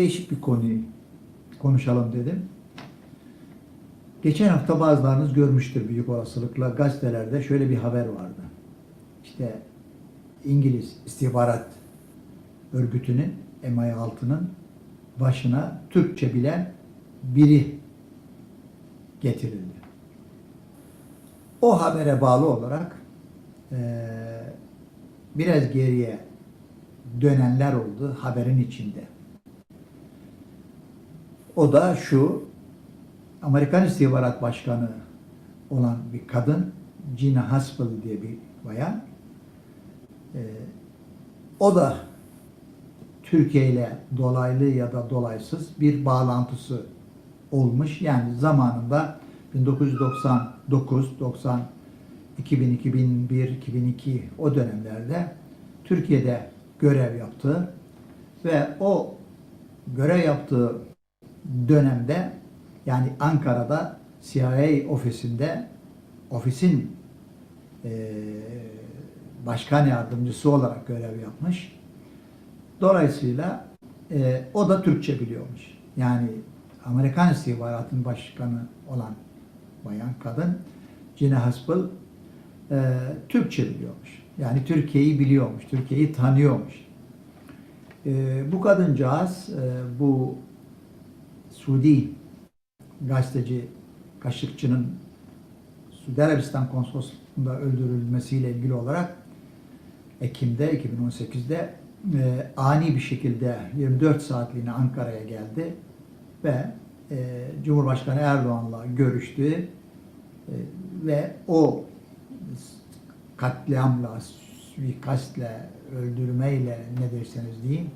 Değişik bir konuyu konuşalım dedim. Geçen hafta bazılarınız görmüştür büyük olasılıkla gazetelerde şöyle bir haber vardı. İşte İngiliz istihbarat örgütünün MI6'nın başına Türkçe bilen biri getirildi. O habere bağlı olarak eee, biraz geriye dönenler oldu haberin içinde. O da şu, Amerikan İstihbarat Başkanı olan bir kadın, Gina Haspel diye bir bayan. Ee, o da Türkiye ile dolaylı ya da dolaysız bir bağlantısı olmuş. Yani zamanında 1999, 90, 2000, 2001, 2002 o dönemlerde Türkiye'de görev yaptı ve o görev yaptığı dönemde yani Ankara'da CIA ofisinde ofisin eee, başkan yardımcısı olarak görev yapmış. Dolayısıyla eee, o da Türkçe biliyormuş. Yani Amerikan istihbaratının başkanı olan bayan kadın Gina Haspel eee, Türkçe biliyormuş. Yani Türkiye'yi biliyormuş, Türkiye'yi tanıyormuş. Eee, bu kadıncağız eee, bu Suudi gazeteci Kaşıkçı'nın Suudi Arabistan konsolosluğunda öldürülmesiyle ilgili olarak Ekim'de 2018'de e, ani bir şekilde 24 saatliğine Ankara'ya geldi ve e, Cumhurbaşkanı Erdoğan'la görüştü E, ve o katliamla, suikastle, öldürmeyle ne derseniz deyin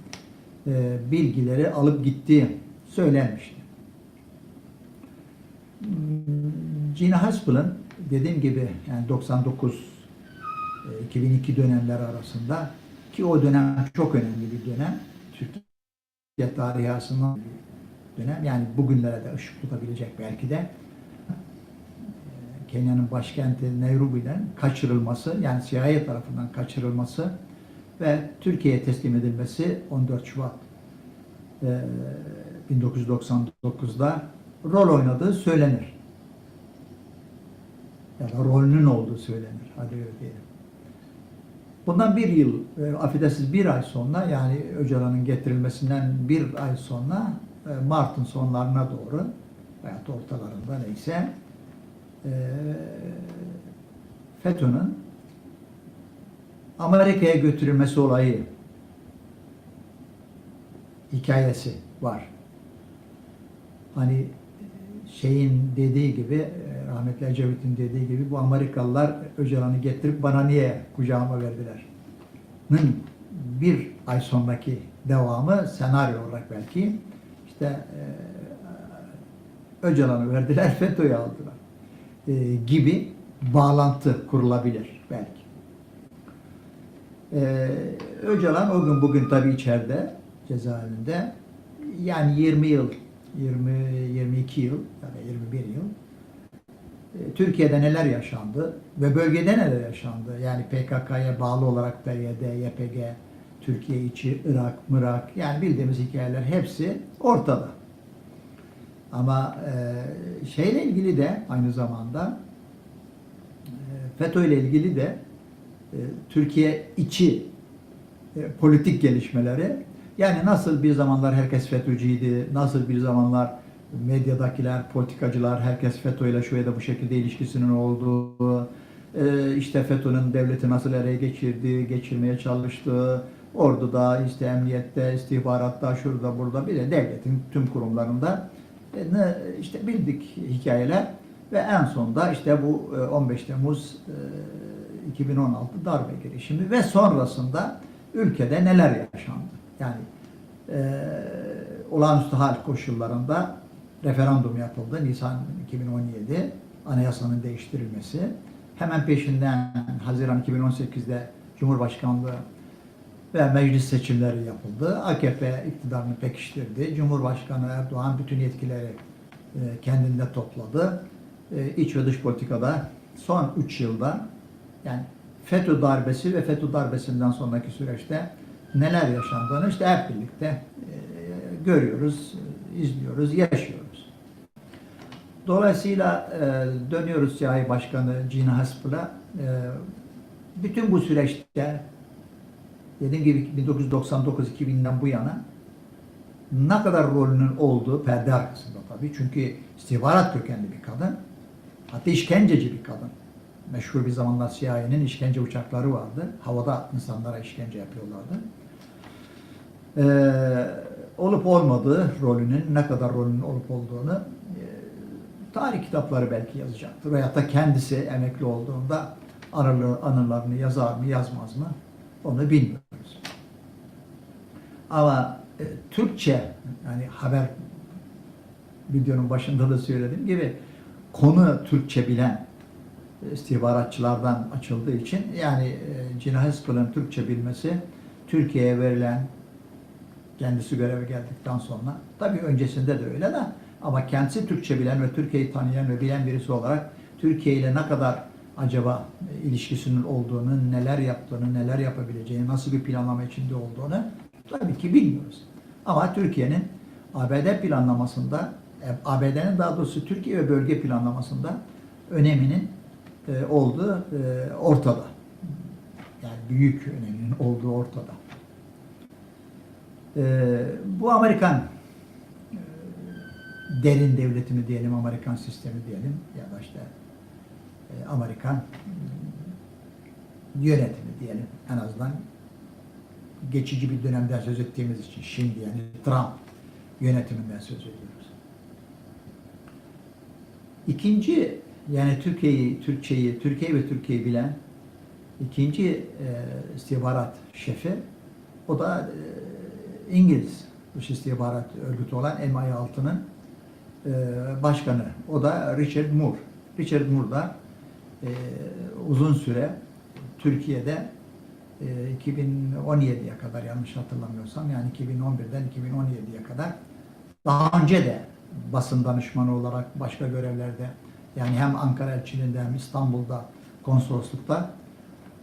e, bilgileri alıp gitti söylenmişti. Gina Haspel'ın dediğim gibi yani 99 e, 2002 dönemler arasında ki o dönem çok önemli bir dönem. Türkiye tarihi bir dönem. Yani bugünlere de ışık tutabilecek belki de. E, Kenya'nın başkenti Nairobi'den kaçırılması yani CIA tarafından kaçırılması ve Türkiye'ye teslim edilmesi 14 Şubat e, 1999'da rol oynadığı söylenir. Ya da rolünün olduğu söylenir. Hadi öyle diyelim. Bundan bir yıl, e, affedersiniz bir ay sonra yani Öcalan'ın getirilmesinden bir ay sonra e, Mart'ın sonlarına doğru veya ortalarında neyse e, FETÖ'nün Amerika'ya götürülmesi olayı hikayesi var. Hani şeyin dediği gibi, e, rahmetli Ecevit'in dediği gibi bu Amerikalılar Öcalan'ı getirip bana niye kucağıma verdiler? Bir ay sonraki devamı senaryo olarak belki işte e, Öcalan'ı verdiler, FETÖ'yü aldılar e, gibi bağlantı kurulabilir belki. E, Öcalan o gün bugün tabii içeride cezaevinde yani 20 yıl 20 22 yıl yani 21 yıl e, Türkiye'de neler yaşandı ve bölgede neler yaşandı? Yani PKK'ya bağlı olarak PYD, YPG, Türkiye içi, Irak, Mırak yani bildiğimiz hikayeler hepsi ortada. Ama e, şeyle ilgili de aynı zamanda e, FETÖ ile ilgili de e, Türkiye içi e, politik gelişmeleri yani nasıl bir zamanlar herkes FETÖ'cüydü, nasıl bir zamanlar medyadakiler, politikacılar herkes FETÖ ile şu ya da bu şekilde ilişkisinin olduğu, e, işte FETÖ'nün devleti nasıl ele geçirdiği, geçirmeye çalıştığı, orduda, işte emniyette, istihbaratta, şurada, burada bir de devletin tüm kurumlarında e, işte bildik hikayeler ve en sonunda işte bu e, 15 Temmuz e, 2016 darbe girişimi ve sonrasında ülkede neler yaşandı? Yani e, olağanüstü hal koşullarında referandum yapıldı. Nisan 2017 anayasanın değiştirilmesi. Hemen peşinden Haziran 2018'de Cumhurbaşkanlığı ve meclis seçimleri yapıldı. AKP iktidarını pekiştirdi. Cumhurbaşkanı Erdoğan bütün yetkileri e, kendinde topladı. E, İç ve dış politikada son 3 yılda yani FETÖ darbesi ve FETÖ darbesinden sonraki süreçte neler yaşandığını işte hep birlikte e, görüyoruz, e, izliyoruz, yaşıyoruz. Dolayısıyla e, dönüyoruz CIA Başkanı Gina Haspel'a. Bütün bu süreçte dediğim gibi 1999-2000'den bu yana ne kadar rolünün olduğu perde arkasında tabii. Çünkü istihbarat kökenli bir kadın. Hatta işkenceci bir kadın. Meşhur bir zamanlar CIA'nin işkence uçakları vardı. Havada insanlara işkence yapıyorlardı. Ee, olup olmadığı rolünün, ne kadar rolünün olup olduğunu e, tarih kitapları belki yazacaktır. Veyahut da kendisi emekli olduğunda anıları, anılarını yazar mı yazmaz mı onu bilmiyoruz. Ama e, Türkçe yani haber videonun başında da söylediğim gibi konu Türkçe bilen istihbaratçılardan açıldığı için yani e, Gina Haspel'ın Türkçe bilmesi Türkiye'ye verilen kendisi göreve geldikten sonra tabii öncesinde de öyle de ama kendisi Türkçe bilen ve Türkiye'yi tanıyan ve bilen birisi olarak Türkiye ile ne kadar acaba e, ilişkisinin olduğunu, neler yaptığını, neler yapabileceğini, nasıl bir planlama içinde olduğunu tabii ki bilmiyoruz. Ama Türkiye'nin ABD planlamasında, e, ABD'nin daha doğrusu Türkiye ve bölge planlamasında öneminin e, olduğu ortada. Yani büyük öneminin olduğu ortada. E, bu Amerikan e, derin devletimi diyelim, Amerikan sistemi diyelim ya da işte e, Amerikan e, yönetimi diyelim en azından geçici bir dönemden söz ettiğimiz için şimdi yani Trump yönetiminden söz ediyoruz. İkinci yani Türkiye'yi, Türkçeyi, Türkiye ve Türkiye'yi bilen ikinci e, istihbarat şefi o da e, İngiliz Dış istihbarat örgütü olan MI6'nın e, başkanı. O da Richard Moore. Richard Moore da e, uzun süre Türkiye'de e, 2017'ye kadar yanlış hatırlamıyorsam yani 2011'den 2017'ye kadar daha önce de basın danışmanı olarak başka görevlerde yani hem Ankara elçiliğinde hem İstanbul'da konsoloslukta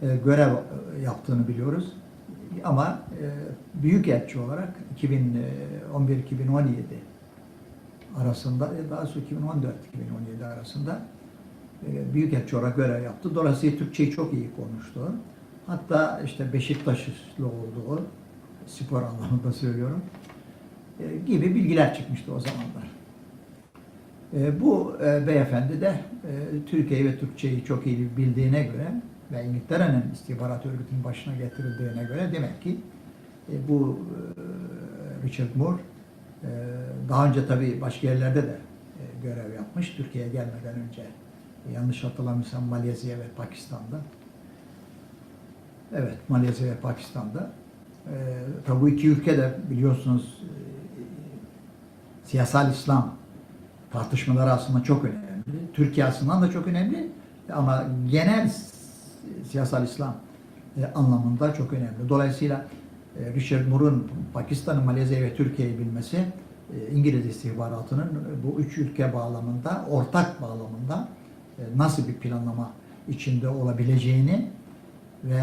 e, görev e, yaptığını biliyoruz. Ama e, büyük elçi olarak 2011-2017 arasında, e, daha sonra 2014-2017 arasında e, büyük elçi olarak görev yaptı. Dolayısıyla Türkçeyi çok iyi konuştu. Hatta işte Beşiktaşlı olduğu, spor anlamında söylüyorum, e, gibi bilgiler çıkmıştı o zamanlar. E, bu e, beyefendi de e, Türkiye'yi ve Türkçeyi çok iyi bildiğine göre ve İngiltere'nin istihbarat örgütünün başına getirildiğine göre demek ki e, bu e, Richard Moore e, daha önce tabii başka yerlerde de e, görev yapmış. Türkiye'ye gelmeden önce e, yanlış hatırlamıyorsam Malezya ve Pakistan'da. Evet, Malezya ve Pakistan'da. E, tabii bu iki ülke de biliyorsunuz e, siyasal İslam tartışmaları aslında çok önemli. Türkiye açısından da çok önemli ama genel siyasal İslam e, anlamında çok önemli. Dolayısıyla e, Richard Moore'un Pakistan'ın, Malezya ve Türkiye'yi bilmesi e, İngiliz istihbaratının bu üç ülke bağlamında, ortak bağlamında e, nasıl bir planlama içinde olabileceğini ve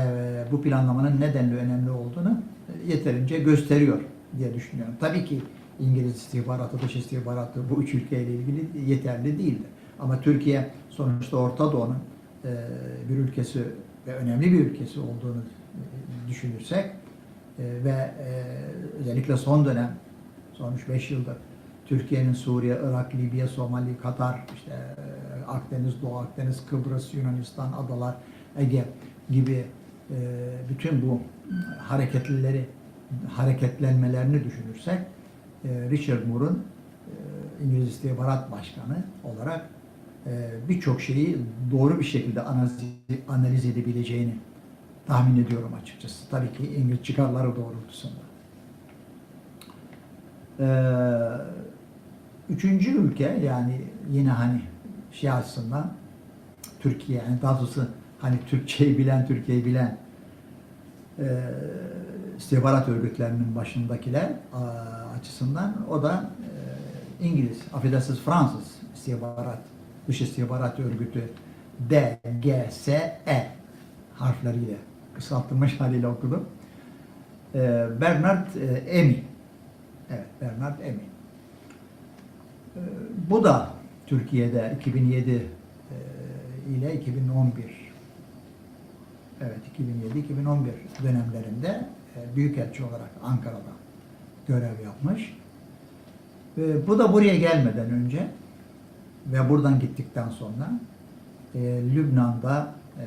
bu planlamanın nedenli önemli olduğunu e, yeterince gösteriyor diye düşünüyorum. Tabii ki İngiliz istihbaratı, dış istihbaratı bu üç ülkeyle ilgili yeterli değildir. Ama Türkiye sonuçta Orta Doğu'nun e, bir ülkesi ve önemli bir ülkesi olduğunu e, düşünürsek e, ve özellikle son dönem, son 3-5 yıldır Türkiye'nin Suriye, Irak, Libya, Somali, Katar, işte Akdeniz, Doğu Akdeniz, Kıbrıs, Yunanistan, Adalar, Ege gibi bütün bu hareketlileri, hareketlenmelerini düşünürsek Richard Moore'un İngiliz İstihbarat Başkanı olarak birçok şeyi doğru bir şekilde analiz, edebileceğini tahmin ediyorum açıkçası. Tabii ki İngiliz çıkarları doğrultusunda. Üçüncü ülke yani yine hani şey açısından Türkiye yani daha doğrusu hani Türkçeyi bilen, Türkiye'yi bilen e, istihbarat örgütlerinin başındakiler açısından o da e, İngiliz, affedersiniz Fransız istihbarat, dış istihbarat örgütü DGSE harfleriyle kısaltılmış haliyle okudum. E, Bernard e, Emi Evet, Bernard Emi. Ee, Bu da Türkiye'de 2007 e, ile 2011 evet 2007-2011 dönemlerinde e, büyükelçi olarak Ankara'da görev yapmış. Ee, Bu da buraya gelmeden önce ve buradan gittikten sonra e, Lübnan'da, e,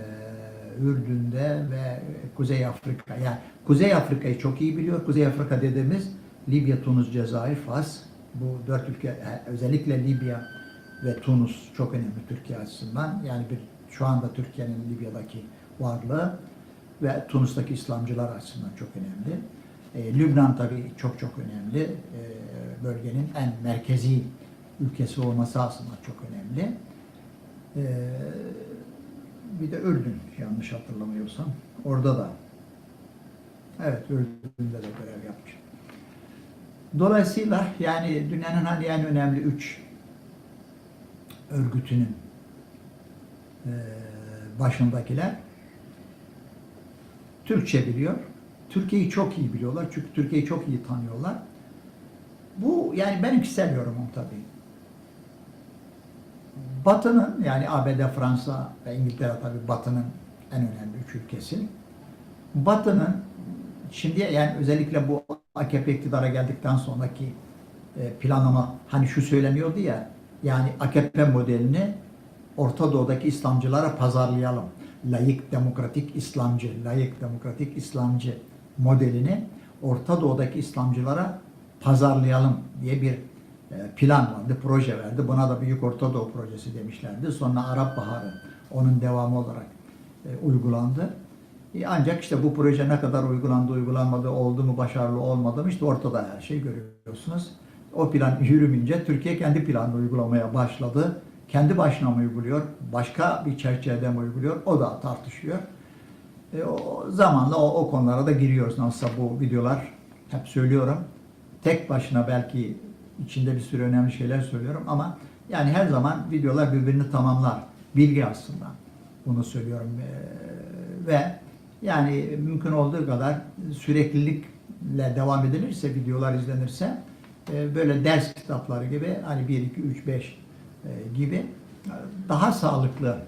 Ürdün'de ve Kuzey Afrika, yani Kuzey Afrika'yı çok iyi biliyor. Kuzey Afrika dediğimiz Libya, Tunus, Cezayir, Fas. Bu dört ülke, e, özellikle Libya ve Tunus çok önemli Türkiye açısından. Yani bir şu anda Türkiye'nin Libya'daki varlığı ve Tunus'taki İslamcılar açısından çok önemli. E, Lübnan tabii çok çok önemli. E, bölgenin en merkezi ülkesi olması aslında çok önemli. E, bir de Ürdün yanlış hatırlamıyorsam. Orada da evet Ürdün'de de görev yapmış. Dolayısıyla yani dünyanın hani en önemli üç örgütünün e, başındakiler Türkçe biliyor. Türkiye'yi çok iyi biliyorlar. Çünkü Türkiye'yi çok iyi tanıyorlar. Bu yani benim kişisel yorumum tabii. Batı'nın yani ABD, Fransa ve İngiltere tabii Batı'nın en önemli üç ülkesi. Batı'nın şimdi yani özellikle bu AKP iktidara geldikten sonraki e, planlama hani şu söyleniyordu ya yani AKP modelini Orta Doğu'daki İslamcılara pazarlayalım. Layık demokratik İslamcı, layık demokratik İslamcı modelini Orta Doğu'daki İslamcılara pazarlayalım diye bir plan vardı, proje verdi. Buna da Büyük Orta Doğu Projesi demişlerdi. Sonra Arap Baharı onun devamı olarak e, uygulandı. E, Ancak işte bu proje ne kadar uygulandı, uygulanmadı, oldu mu, başarılı olmadı mı işte ortada her şey görüyorsunuz. O plan yürümeyince Türkiye kendi planını uygulamaya başladı. Kendi başına mı uyguluyor, başka bir çerçevede mi uyguluyor o da tartışıyor. E, o zamanla o, o konulara da giriyoruz. Nasılsa bu videolar hep söylüyorum. Tek başına belki içinde bir sürü önemli şeyler söylüyorum ama yani her zaman videolar birbirini tamamlar. Bilgi aslında. Bunu söylüyorum. Ve yani mümkün olduğu kadar süreklilikle devam edilirse, videolar izlenirse böyle ders kitapları gibi hani 1, 2, 3, 5 e, gibi daha sağlıklı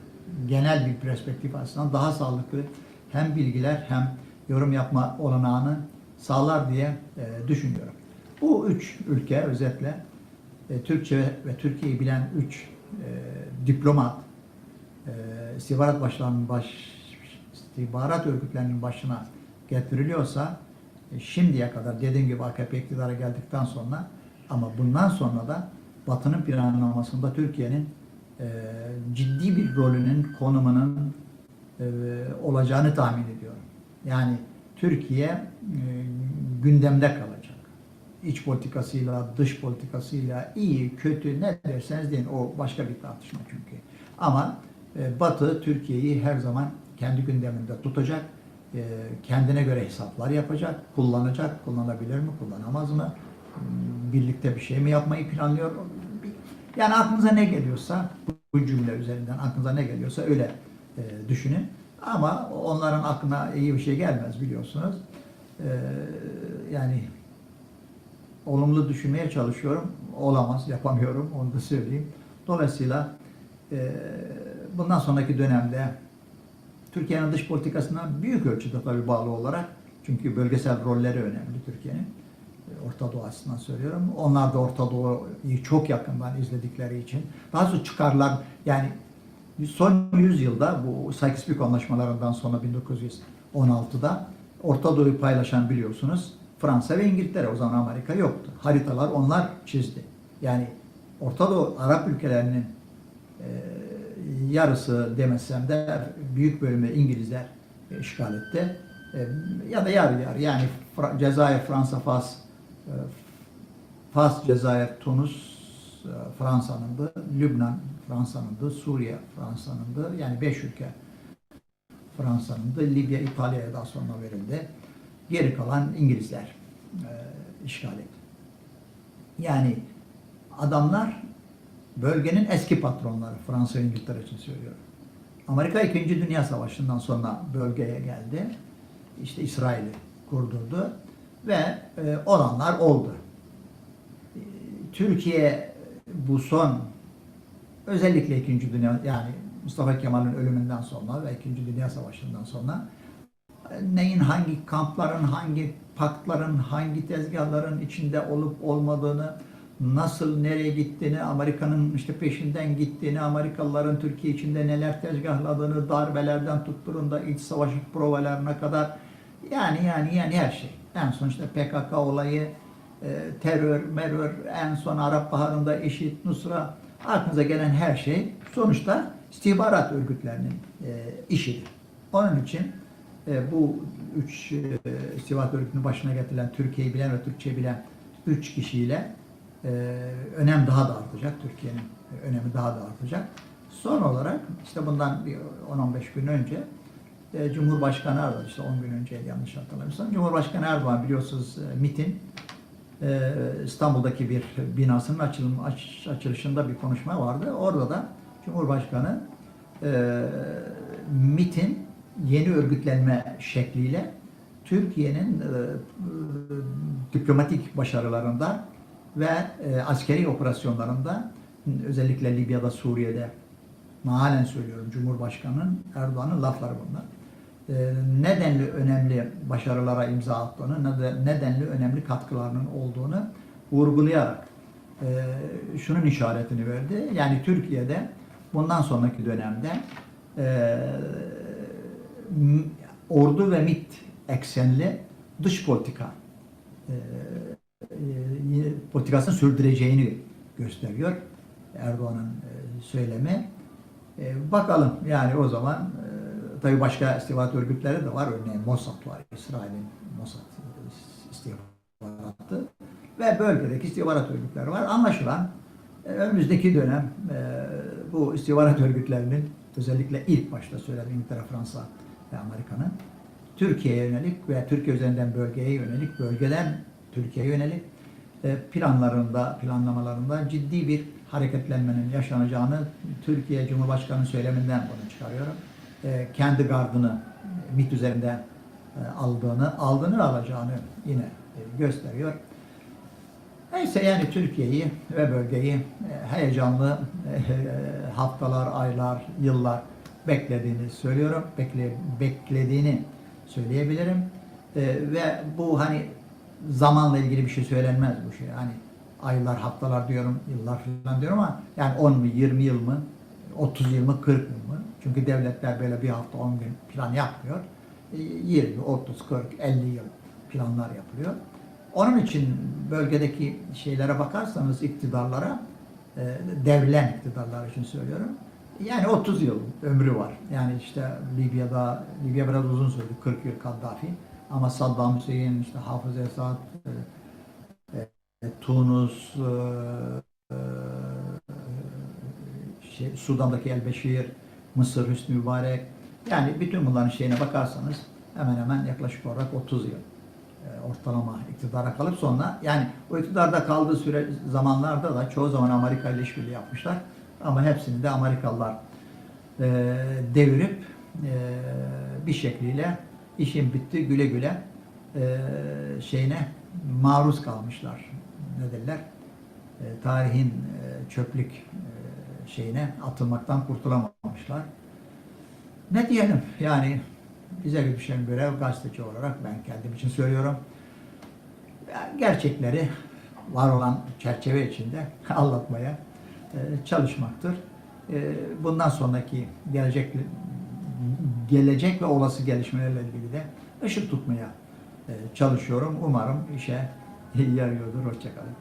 genel bir perspektif açısından daha sağlıklı hem bilgiler hem yorum yapma olanağını sağlar diye düşünüyorum. Bu üç ülke özetle e, Türkçe ve Türkiye'yi bilen üç e, diplomat e, istihbarat başlarının baş istihbarat örgütlerinin başına getiriliyorsa e, şimdiye kadar dediğim gibi AKP iktidara geldikten sonra ama bundan sonra da Batı'nın planlamasında Türkiye'nin e, ciddi bir rolünün, konumunun e, olacağını tahmin ediyorum. Yani Türkiye e, gündemde kalacak. İç politikasıyla, dış politikasıyla, iyi, kötü ne derseniz deyin o başka bir tartışma çünkü. Ama e, Batı Türkiye'yi her zaman kendi gündeminde tutacak, e, kendine göre hesaplar yapacak, kullanacak, kullanabilir mi, kullanamaz mı, Hmm, birlikte bir şey mi yapmayı planlıyor. Yani aklınıza ne geliyorsa bu cümle üzerinden aklınıza ne geliyorsa öyle e, düşünün. Ama onların aklına iyi bir şey gelmez biliyorsunuz. Yani olumlu düşünmeye çalışıyorum. Olamaz, yapamıyorum. Onu da söyleyeyim. Dolayısıyla e, bundan sonraki dönemde Türkiye'nin dış politikasına büyük ölçüde tabii bağlı olarak çünkü bölgesel rolleri önemli Türkiye'nin. E, Orta Doğu açısından söylüyorum. Onlar da Orta Doğu'yu çok yakından izledikleri için. Daha sonra çıkarlar yani son yüzyılda bu Sykes-Picot anlaşmalarından sonra 1916'da Orta Doğu'yu paylaşan biliyorsunuz Fransa ve İngiltere o zaman Amerika yoktu. Haritalar onlar çizdi. Yani Orta Doğu Arap ülkelerinin e, yarısı demesem de büyük bölümü İngilizler e, işgal etti. E, ya da yarı yarı yani Fra- Cezayir, Fransa, Fas, e, Fas, Cezayir, Tunus e, Fransa'nındı, Lübnan Fransa'nındı, Suriye Fransa'nındı. Yani beş ülke Fransa'nındı. Libya İtalya'ya daha sonra verildi. Geri kalan İngilizler e, işgal etti. Yani adamlar bölgenin eski patronları. Fransa ve İngiltere için söylüyorum. Amerika 2. Dünya Savaşı'ndan sonra bölgeye geldi. İşte İsrail'i kurdurdu ve e, olanlar oldu. Türkiye bu son özellikle 2. Dünya yani Mustafa Kemal'in ölümünden sonra ve 2. Dünya Savaşı'ndan sonra e, neyin hangi kampların, hangi paktların, hangi tezgahların içinde olup olmadığını, nasıl nereye gittiğini, Amerika'nın işte peşinden gittiğini, Amerikalıların Türkiye içinde neler tezgahladığını, darbelerden tutturun da iç savaş provalarına kadar yani yani yani her şey. En son işte PKK olayı, e, terör, merör, en son Arap Baharı'nda IŞİD, Nusra, aklınıza gelen her şey sonuçta istihbarat örgütlerinin e, işidir. Onun için e, bu üç e, istihbarat örgütünün başına getirilen Türkiye'yi bilen ve Türkçe bilen üç kişiyle e, önem daha da artacak. Türkiye'nin önemi daha da artacak. Son olarak işte bundan bir 10-15 gün önce e, Cumhurbaşkanı Erdoğan işte 10 gün önce yanlış hatırlamıyorsam Cumhurbaşkanı Erdoğan biliyorsunuz e, MIT'in e, İstanbul'daki bir binasının açılım, aç- açılışında bir konuşma vardı. Orada da Cumhurbaşkanı e, MIT'in yeni örgütlenme şekliyle Türkiye'nin e, diplomatik başarılarında ve e, askeri operasyonlarında özellikle Libya'da, Suriye'de halen söylüyorum Cumhurbaşkanı'nın Erdoğan'ın lafları bunlar. E, nedenli önemli başarılara imza attığını, neden- nedenli önemli katkılarının olduğunu vurgulayarak e, şunun işaretini verdi. Yani Türkiye'de bundan sonraki dönemde e, ordu ve MIT eksenli dış politika e, e, politikasını sürdüreceğini gösteriyor Erdoğan'ın e, söylemi. E, bakalım yani o zaman e, tabii başka istihbarat örgütleri de var. Örneğin Mossad var. İsrail'in Mossad istihbaratı ve bölgedeki istihbarat örgütleri var. Anlaşılan e, önümüzdeki dönem e, bu istihbarat örgütlerinin özellikle ilk başta söylediğim İngiltere, Fransa ve Amerika'nın Türkiye'ye yönelik ve Türkiye üzerinden bölgeye yönelik, bölgeden Türkiye'ye yönelik e, planlarında, planlamalarında ciddi bir hareketlenmenin yaşanacağını Türkiye Cumhurbaşkanı söyleminden bunu çıkarıyorum. E, Kendi gardını e, MİT üzerinden aldığını, aldığını alacağını yine gösteriyor. Neyse yani Türkiye'yi ve bölgeyi heyecanlı haftalar, aylar, yıllar beklediğini söylüyorum. Bekle, beklediğini söyleyebilirim. E, ve bu hani zamanla ilgili bir şey söylenmez bu şey. Hani aylar, haftalar diyorum, yıllar falan diyorum ama yani 10 mu, 20 yıl mı, 30 yıl mı, 40 yıl mı? Çünkü devletler böyle bir hafta, 10 gün plan yapmıyor. E, 20, 30, 40, 50 yıl planlar yapılıyor. Onun için bölgedeki şeylere bakarsanız iktidarlara, e, devrilen iktidarlar için söylüyorum. Yani 30 yıl ömrü var. Yani işte Libya'da, Libya biraz uzun sürdü, 40 yıl Kaddafi. Ama Saddam Hüseyin, işte Hafız Esad, e, e, Tunus, e, e, şey, Sudan'daki El-Beşir, Mısır, Hüsnü Mübarek. Yani bütün bunların şeyine bakarsanız hemen hemen yaklaşık olarak 30 yıl e, ortalama iktidara kalıp sonra yani o iktidarda kaldığı süre zamanlarda da çoğu zaman Amerika ile işbirliği yapmışlar. Ama hepsini de Amerikalılar e, devirip e, bir şekliyle işin bitti güle güle e, şeyine maruz kalmışlar. Ne derler? E, tarihin e, çöplük e, şeyine atılmaktan kurtulamamışlar. Ne diyelim yani bize düşen görev gazeteci olarak ben kendim için söylüyorum. Gerçekleri var olan çerçeve içinde anlatmaya çalışmaktır. E, Bundan sonraki gelecek gelecek ve olası gelişmelerle ilgili de ışık tutmaya e, çalışıyorum. Umarım işe yarıyordur. Hoşçakalın.